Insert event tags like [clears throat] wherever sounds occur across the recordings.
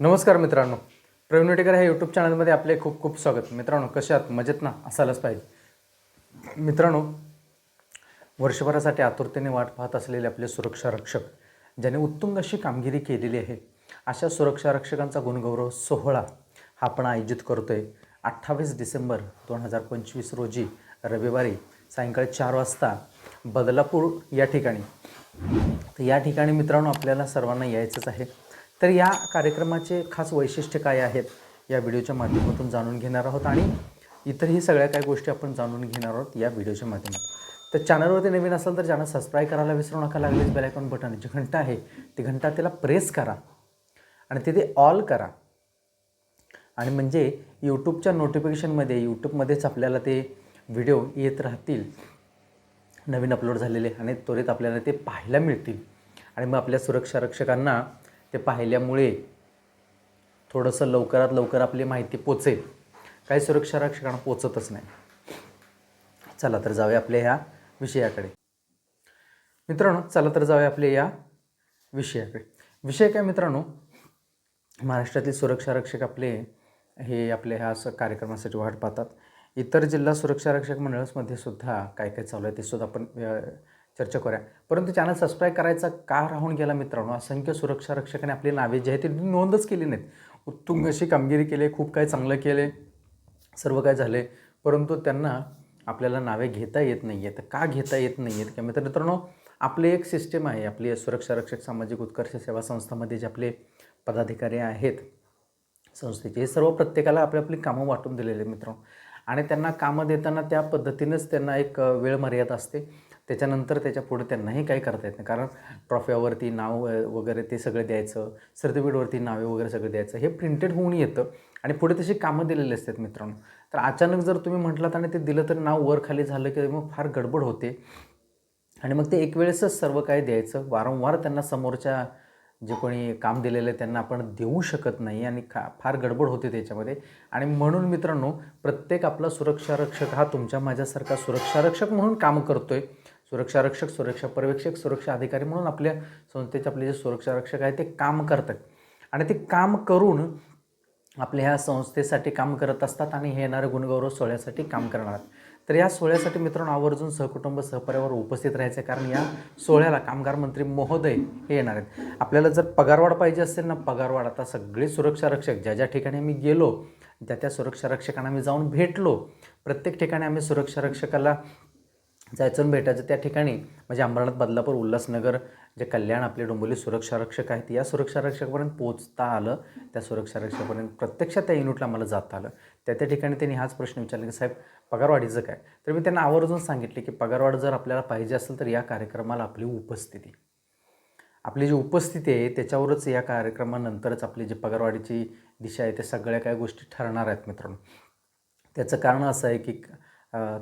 नमस्कार मित्रांनो. प्रवीण ह्या यूट्यूब चॅनलमध्ये आपले खूप खूप स्वागत. मित्रांनो कशात मजेत ना? असायलाच पाहिजे. मित्रांनो वर्षभरासाठी आतुरतेने वाट पाहत असलेले आपले सुरक्षा रक्षक ज्याने उत्तुंग अशी कामगिरी केलेली आहे अशा सुरक्षा रक्षकांचा गुणगौरव सोहळा हा आपण आयोजित करतो आहे अठ्ठावीस डिसेंबर दोन हजार पंचवीस रोजी रविवारी सायंकाळी चार वाजता बदलापूर या ठिकाणी. तर या ठिकाणी मित्रांनो आपल्याला सर्वांना यायचंच आहे. तर या कार्यक्रमाचे खास वैशिष्ट्य काय आहेत या व्हिडिओच्या माध्यमातून जाणून घेणार आहोत आणि इतरही सगळ्या काही गोष्टी आपण जाणून घेणार आहोत या व्हिडिओच्या माध्यमात तर चॅनलवरती नवीन असाल तर चॅनल सबस्क्राईब करायला विसरू नका लागलीच बेलायकॉन बटन जी घंटा आहे ती घंटा त्याला प्रेस करा आणि तिथे ऑल करा. आणि म्हणजे यूट्यूबच्या नोटिफिकेशनमध्ये यूट्यूबमध्येच आपल्याला ते व्हिडिओ येत राहतील. नवीन अपलोड झालेले आणि त्वरित आपल्याला ते पाहायला मिळतील. आणि मग आपल्या सुरक्षा रक्षकांना ते पाहिल्यामुळे थोडंसं लवकरात लवकर आपली माहिती पोचेल. काही सुरक्षा रक्षकांना पोचतच नाही. चला तर जाऊया आपल्या ह्या विषयाकडे. मित्रांनो चला तर जाऊया आपल्या या विषयाकडे. विषय काय मित्रांनो? महाराष्ट्रातील सुरक्षा रक्षक आपले हे आपल्या ह्या असं कार्यक्रमासाठी वाट पाहतात. इतर जिल्हा सुरक्षा रक्षक मंडळामध्ये सुद्धा काय काय चालू आहे ते सुद्धा आपण चर्चा करूया. परंतु चॅनल सबस्क्राईब करायचा का राहून गेला मित्रांनो. असंख्य सुरक्षा रक्षकाने आपली नावे जी आहे ती नोंदच केली नाहीत. उत्तुंग अशी कामगिरी केली आहे खूप काय चांगलं केलं आहे सर्व काय झाले. परंतु त्यांना आपल्याला नावे घेता येत नाही आहेत का घेता येत नाही आहेत किंवा मित्रांनो आपली एक सिस्टम आहे. आपली सुरक्षा रक्षक सामाजिक उत्कर्ष सेवा संस्थामध्ये जे आपले पदाधिकारी आहेत संस्थेचे हे सर्व प्रत्येकाला आपली आपली कामं वाटून दिलेले मित्रांनो. आणि त्यांना कामं देताना त्या पद्धतीनेच त्यांना एक वेळ मर्यादा असते. त्याच्यानंतर त्याच्या पुढे त्यांनाही काही करता येत नाही. कारण ट्रॉफ्यावरती नाव वगैरे ते सगळं द्यायचं सर्टिफिकेटवरती नावे वगैरे सगळं द्यायचं हे प्रिंटेड होऊन येतं आणि पुढे तशी कामं दिलेली असतात मित्रांनो. तर अचानक जर तुम्ही म्हटलात आणि ते दिलं तर नाव वर खाली झालं की मग फार गडबड होते. आणि मग ते एक वेळेसच सर्व काही द्यायचं. वारंवार त्यांना समोरच्या जे कोणी काम दिलेलं आहे त्यांना आपण देऊ शकत नाही आणि खा फार गडबड होते त्याच्यामध्ये. आणि म्हणून मित्रांनो प्रत्येक आपला सुरक्षारक्षक हा तुमच्या माझ्यासारखा सुरक्षारक्षक म्हणून काम करतो आहे सुरक्षा रक्षक सुरक्षा पर्यवेक्षक सुरक्षा अधिकारी म्हणून आपल्या संस्थेचे आपले जे सुरक्षा रक्षक आहेत ते काम करतात. आणि ते काम करून आपल्या ह्या संस्थेसाठी काम करत असतात आणि हे येणारे गुणगौरव सोहळ्यासाठी काम करणार आहेत. तर या सोहळ्यासाठी मित्रांनो आवर्जून सहकुटुंब सहपरिवार उपस्थित राहायचं कारण या सोहळ्याला कामगार मंत्री महोदय हे येणार आहेत. आपल्याला जर पगारवाढ पाहिजे असेल ना पगारवाढ आता सगळे सुरक्षा रक्षक ज्या ज्या ठिकाणी आम्ही गेलो त्या त्या सुरक्षा रक्षकांना आम्ही जाऊन भेटलो. प्रत्येक ठिकाणी आम्ही सुरक्षा रक्षकाला जायचं आणि भेटायचं त्या ठिकाणी. म्हणजे अंबरनाथ बदलापूर उल्हासनगर जे कल्याण आपले डोंबिवली सुरक्षा रक्षक आहेत या सुरक्षा रक्षकापर्यंत पोचता आलं. त्या सुरक्षा रक्षकापर्यंत प्रत्यक्षात त्या युनिटला मला जाता आलं. त्या त्या ठिकाणी त्यांनी हाच प्रश्न विचारला की साहेब पगारवाढीचं काय? तर मी त्यांना आवर्जून सांगितले की पगारवाढ जर आपल्याला पाहिजे असेल तर या कार्यक्रमाला आपली उपस्थिती. आपली जी उपस्थिती आहे त्याच्यावरच या कार्यक्रमानंतरच आपली जी पगारवाढीची दिशा आहे त्या सगळ्या काही गोष्टी ठरणार आहेत मित्रांनो. त्याचं कारण असं आहे की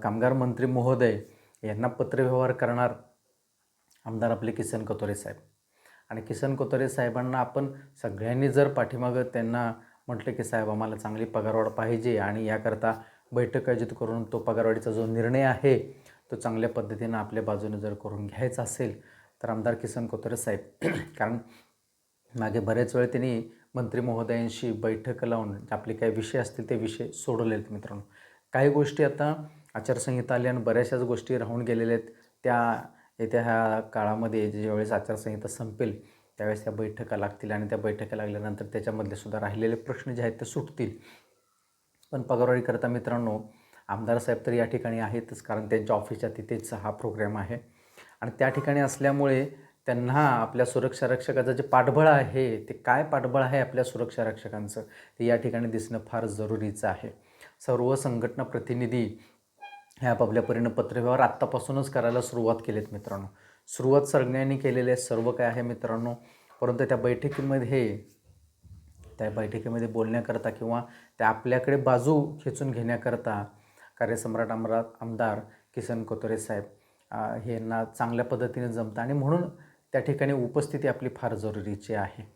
कामगार मंत्री महोदय यांना पत्रव्यवहार करणार आमदार आपले किसन कोतोरे साहेब. आणि किसन कोतोरे साहेबांना आपण सगळ्यांनी जर पाठीमागं त्यांना म्हटलं की साहेब आम्हाला चांगली पगारवाढ पाहिजे आणि याकरता बैठक आयोजित करून तो पगारवाढीचा जो निर्णय आहे तो चांगल्या पद्धतीनं आपल्या बाजूने जर करून घ्यायचा असेल तर आमदार किसन कोतोरे साहेब [clears throat] कारण मागे बरेच वेळ त्यांनी मंत्री महोदयांशी बैठक लावून आपले काही विषय असतील ते विषय सोडवले आहेत मित्रांनो. काही गोष्टी आता आचारसंहिता आली आणि बऱ्याचशाच गोष्टी राहून गेलेल्या आहेत. त्या येत्या ह्या काळामध्ये ज्यावेळेस आचारसंहिता संपेल त्यावेळेस त्या बैठका लागतील आणि त्या बैठका लागल्यानंतर त्याच्यामधले सुद्धा राहिलेले प्रश्न जे आहेत ते सुटतील. पण पगारवाढी करता मित्रांनो आमदार साहेब तर या ठिकाणी आहेतच कारण त्यांच्या ऑफिसच्या तिथेच हा प्रोग्राम आहे. आणि त्या ठिकाणी असल्यामुळे त्यांना आपल्या सुरक्षा रक्षकाचं जे पाठबळ आहे ते काय पाठबळ आहे आपल्या सुरक्षा रक्षकांचं ते या ठिकाणी दिसणं फार जरुरीचं आहे. सर्व संघटना प्रतिनिधी ह्या आपापल्या परीनं पत्रव्यवहार आत्तापासूनच करायला सुरुवात केली आहेत मित्रांनो. सुरुवात सगळ्यांनी केलेली आहे सर्व काय आहे मित्रांनो. परंतु त्या बैठकीमध्ये त्या बैठकीमध्ये बोलण्याकरता किंवा त्या आपल्याकडे बाजू खेचून घेण्याकरता कार्यसम्राट आमरा आमदार किसन कोतरे साहेब हे यांना चांगल्या पद्धतीने जमतं. आणि म्हणून त्या ठिकाणी उपस्थिती आपली फार जरुरीची आहे.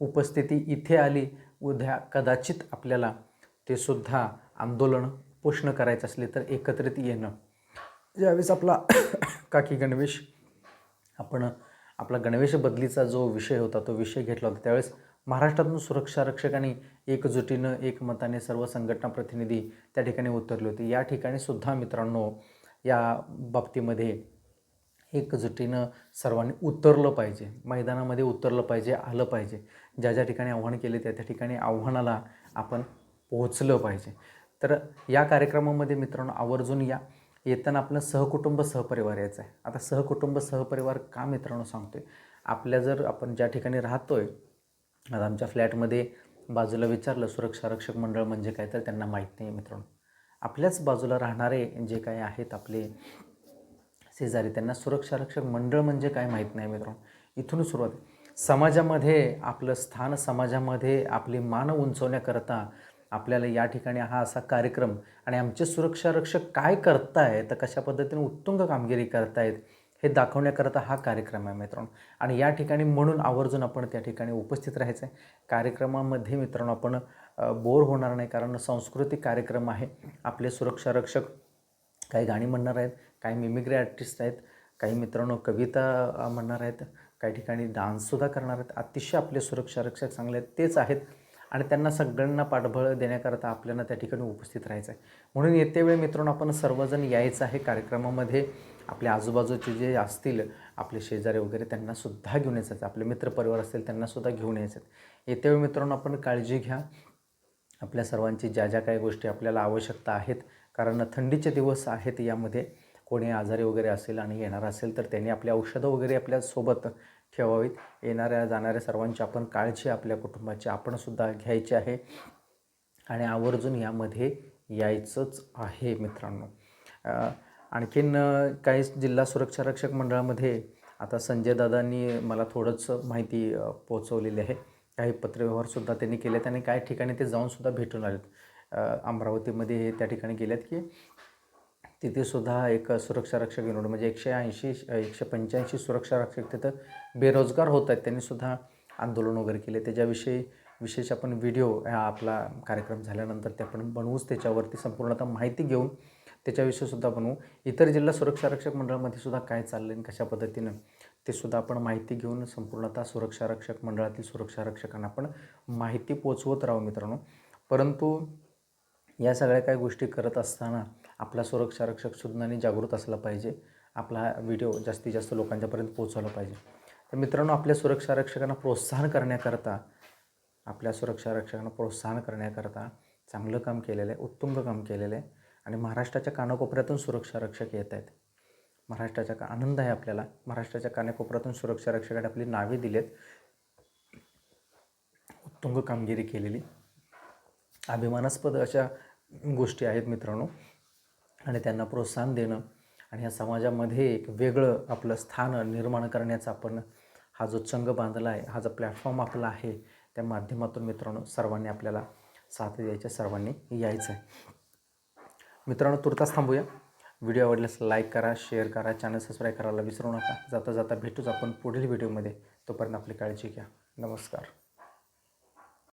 उपस्थिती इथे आली उद्या कदाचित आपल्याला ते सुद्धा आंदोलन पोषण करायचं असले तर एकत्रित येणं. ज्यावेळेस आपला [coughs] काकी गणवेश आपण आपला गणवेश बदलीचा जो विषय होता तो विषय घेतला होता त्यावेळेस महाराष्ट्रातून सुरक्षा रक्षकांनी एकजुटीनं एकमताने सर्व संघटना प्रतिनिधी त्या ठिकाणी उतरले होते. या ठिकाणी सुद्धा मित्रांनो या बाबतीमध्ये एकजुटीनं सर्वांनी उतरलं पाहिजे. मैदानामध्ये उतरलं पाहिजे आलं पाहिजे. ज्या ज्या ठिकाणी आव्हान केले त्या त्या ठिकाणी आव्हानाला आपण पोहोचलं पाहिजे. तर या कार्यक्रमामध्ये मित्रांनो आवर्जून या. येताना आपलं सहकुटुंब सहपरिवार यायचं आहे. आता सहकुटुंब सहपरिवार का मित्रांनो सांगतो आहे आपल्या जर आपण ज्या ठिकाणी राहतो आहे आता आमच्या फ्लॅटमध्ये बाजूला विचारलं सुरक्षा रक्षक मंडळ म्हणजे काय? तर त्यांना माहीत नाही आहे मित्रांनो. आपल्याच बाजूला राहणारे जे काय आहेत आपले शेजारी त्यांना सुरक्षा रक्षक मंडळ म्हणजे काय माहीत नाही मित्रांनो. इथून सुरुवात. समाजामध्ये आपलं स्थान समाजामध्ये आपली मान उंचवण्याकरता आपल्याला या ठिकाणी हा असा कार्यक्रम आणि आमचे सुरक्षा रक्षक काय करतायत कशा पद्धतीने उत्तुंग कामगिरी करतायत हे दाखवण्याकरता हा कार्यक्रम आहे मित्रांनो. आणि या ठिकाणी म्हणून आवर्जून आपण त्या ठिकाणी उपस्थित राहायचं आहे कार्यक्रमामध्ये मित्रांनो आपण बोर होणार नाही कारण सांस्कृतिक कार्यक्रम आहे. आपले सुरक्षा रक्षक काही गाणी म्हणणार आहेत काही मिमिग्री आर्टिस्ट आहेत काही मित्रांनो कविता म्हणणार आहेत काही ठिकाणी डान्ससुद्धा करणार आहेत. अतिशय आपले सुरक्षा रक्षक चांगले आहेत तेच आहेत. आणि त्यांना सगळ्यांना पाठबळ देण्याकरता आपल्याला त्या ठिकाणी उपस्थित राहायचं आहे. म्हणून येते वेळी मित्रांनो आपण सर्वजण यायचं आहे कार्यक्रमामध्ये. आपल्या आजूबाजूचे जे असतील आपले शेजारी वगैरे त्यांनासुद्धा घेऊन यायचं आहे. आपले मित्रपरिवार असतील त्यांनासुद्धा घेऊन यायचं आहे. येते वेळी मित्रांनो आपण काळजी घ्या. आपल्या सर्वांची ज्या ज्या काही गोष्टी आपल्याला आवश्यकता आहेत कारण थंडीचे दिवस आहेत यामध्ये. कोणी आजारी वगैरे असेल आणि येणार असेल तर त्यांनी आपली औषधं वगैरे आपल्यासोबत ठेवावीत. येणाऱ्या जाणाऱ्या सर्वांची आपण काळजी आपल्या कुटुंबाची आपणसुद्धा घ्यायची आहे. आणि आवर्जून यामध्ये यायचंच आहे मित्रांनो. आणखीन काही जिल्हा सुरक्षा रक्षक मंडळामध्ये आता संजय दादांनी मला थोडंच माहिती पोचवलेली आहे. काही पत्रव्यवहारसुद्धा त्यांनी केले आणि काही ठिकाणी ते जाऊनसुद्धा भेटून आलेत. अमरावतीमध्ये हे त्या ठिकाणी गेलेत की तिथे सुद्धा एक सुरक्षा रक्षक युनिट म्हणजे एकशे ऐंशी एकशे पंच्याऐंशी सुरक्षा रक्षक तिथं बेरोजगार होत आहेत. त्यांनी सुद्धा आंदोलन वगैरे केले. त्याच्याविषयी विशेष आपण व्हिडिओ हा आपला कार्यक्रम झाल्यानंतर ते आपण बनवूच त्याच्यावरती संपूर्णतः माहिती घेऊन त्याच्याविषयीसुद्धा बनवू. इतर जिल्हा सुरक्षा रक्षक मंडळामध्ये सुद्धा काय चाललं आणि कशा पद्धतीनं ते सुद्धा आपण माहिती घेऊन संपूर्णतः सुरक्षा रक्षक मंडळातील सुरक्षा रक्षकांना आपण माहिती पोचवत राहू मित्रांनो. परंतु या सगळ्या काही गोष्टी करत असताना आपला सुरक्षा रक्षक सुज्ञानी जागृत असला पाहिजे. आपला हा व्हिडिओ जास्तीत जास्त लोकांच्यापर्यंत पोहोचवला पाहिजे. तर मित्रांनो आपल्या सुरक्षा रक्षकांना प्रोत्साहन करण्याकरता आपल्या सुरक्षा रक्षकांना प्रोत्साहन करण्याकरता चांगलं काम केलेलं आहे उत्तुंग काम केलेलं आहे आणि महाराष्ट्राच्या कानाकोपऱ्यातून सुरक्षा रक्षक येत आहेत. महाराष्ट्राच्या का आनंद आहे आपल्याला. महाराष्ट्राच्या कानाकोपऱ्यातून सुरक्षा रक्षकाने आपली नावे दिलेत. उत्तुंग कामगिरी केलेली. अभिमानास्पद अशा गोष्टी आहेत मित्रांनो. आणि त्यांना प्रोत्साहन देणं आणि या समाजामध्ये एक वेगळं आपलं स्थान निर्माण करण्याचा आपण हा जो चंग बांधला आहे हा जो प्लॅटफॉर्म आपला आहे त्या माध्यमातून मित्रांनो सर्वांनी आपल्याला साथ द्यायच्या सर्वांनी यायचं आहे. मित्रांनो तुर्तास थांबूया. व्हिडिओ आवडल्यास लाईक करा शेअर करा चॅनल सबस्क्राईब करायला विसरू नका. जाता जाता भेटूच आपण पुढील व्हिडिओमध्ये. तोपर्यंत आपली काळजी घ्या. नमस्कार.